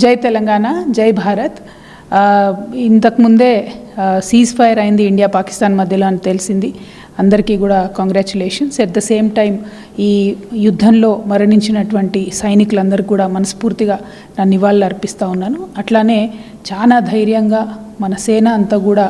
జై తెలంగాణ జై భారత్. ఇంతకుముందే సీజ్ ఫైర్ అయింది ఇండియా పాకిస్తాన్ మధ్యలో అని తెలిసింది. అందరికీ కూడా congratulations at the same time ఈ యుద్ధంలో మరణించినటువంటి సైనికులందరికీ కూడా మనస్ఫూర్తిగా నా నివాళులు అర్పిస్తూ ఉన్నాను. అట్లానే చాలా ధైర్యంగా మన సేన అంతా కూడా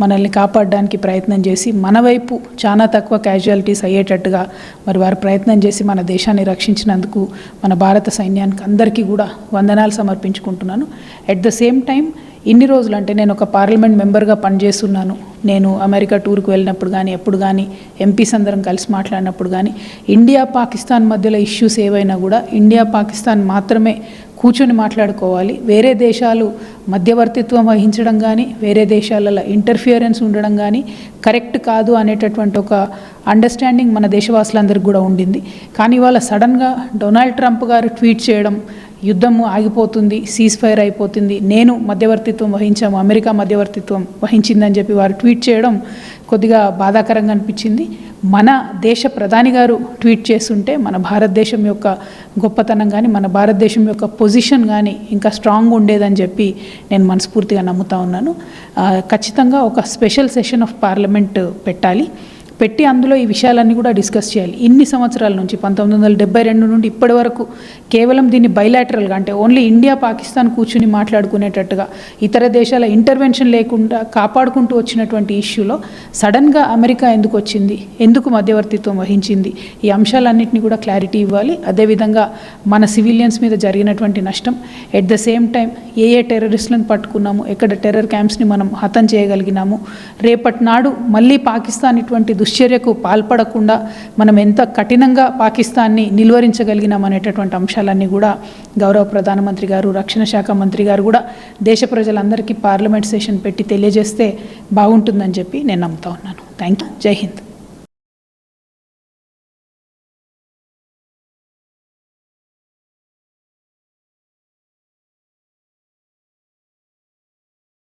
మనల్ని కాపాడడానికి ప్రయత్నం చేసి మన వైపు చాలా తక్కువ క్యాజువాలిటీస్ అయ్యేటట్టుగా మరి వారు ప్రయత్నం చేసి మన దేశాన్ని రక్షించినందుకు మన భారత సైన్యానికి అందరికీ కూడా వందనాలు సమర్పించుకుంటున్నాను. ఎట్ ద సేమ్ టైం ఇన్ని రోజులు అంటే నేను ఒక పార్లమెంట్ మెంబర్గా పనిచేస్తున్నాను. నేను అమెరికా టూర్కి వెళ్ళినప్పుడు కానీ ఎప్పుడు కానీ ఎంపీస్ అందరం కలిసి మాట్లాడినప్పుడు కానీ ఇండియా పాకిస్తాన్ మధ్యలో ఇష్యూస్ ఏవైనా కూడా ఇండియా పాకిస్తాన్ మాత్రమే కూర్చొని మాట్లాడుకోవాలి. వేరే దేశాలు మధ్యవర్తిత్వం వహించడం కానీ వేరే దేశాలలో ఇంటర్ఫియరెన్స్ ఉండడం కానీ కరెక్ట్ కాదు అనేటటువంటి ఒక అండర్స్టాండింగ్ మన దేశవాసులందరికీ కూడా ఉండింది. కానీ ఇవాళ సడన్గా డొనాల్డ్ ట్రంప్ గారు ట్వీట్ చేయడం యుద్ధము ఆగిపోతుంది సీజ్ ఫైర్ అయిపోతుంది. నేను మధ్యవర్తిత్వం వహించాము అమెరికా మధ్యవర్తిత్వం వహించిందని చెప్పి వారు ట్వీట్ చేయడం కొద్దిగా బాధాకరంగా అనిపించింది. మన దేశ ప్రధాని గారు ట్వీట్ చేస్తుంటే మన భారతదేశం యొక్క గొప్పతనం కానీ మన భారతదేశం యొక్క పొజిషన్ కానీ ఇంకా స్ట్రాంగ్ ఉండేదని చెప్పి నేను మనస్ఫూర్తిగా నమ్ముతా ఉన్నాను. ఖచ్చితంగా ఒక స్పెషల్ సెషన్ ఆఫ్ పార్లమెంట్ పెట్టాలి. పెట్టి అందులో ఈ విషయాలన్నీ కూడా డిస్కస్ చేయాలి. ఇన్ని సంవత్సరాల నుంచి పంతొమ్మిది వందల డెబ్బై రెండు నుండి ఇప్పటి వరకు కేవలం దీన్ని బైలాటరల్గా అంటే ఓన్లీ ఇండియా పాకిస్తాన్ కూర్చుని మాట్లాడుకునేటట్టుగా ఇతర దేశాల ఇంటర్వెన్షన్ లేకుండా కాపాడుకుంటూ వచ్చినటువంటి ఇష్యూలో సడన్గా అమెరికా ఎందుకు వచ్చింది ఎందుకు మధ్యవర్తిత్వం వహించింది ఈ అంశాలన్నింటినీ కూడా క్లారిటీ ఇవ్వాలి. అదేవిధంగా మన సివిలియన్స్ మీద జరిగినటువంటి నష్టం ఎట్ ద సేమ్ టైం ఏ ఏ టెర్రరిస్టులను పట్టుకున్నాము ఎక్కడ టెర్రర్ క్యాంప్స్ని మనం హతం చేయగలిగినాము రేపటి నాడు మళ్ళీ పాకిస్తాన్ ఇటువంటి దుశ్చర్యకు పాల్పడకుండా మనం ఎంత కఠినంగా పాకిస్తాన్ని నిలువరించగలిగినాం అనేటటువంటి అంశాలన్నీ కూడా గౌరవ ప్రధానమంత్రి గారు రక్షణ శాఖ మంత్రి గారు కూడా దేశ ప్రజలందరికీ పార్లమెంట్ సెషన్ పెట్టి తెలియజేస్తే బాగుంటుందని చెప్పి నేను నమ్ముతా ఉన్నాను. థ్యాంక్ యూ జై హింద్.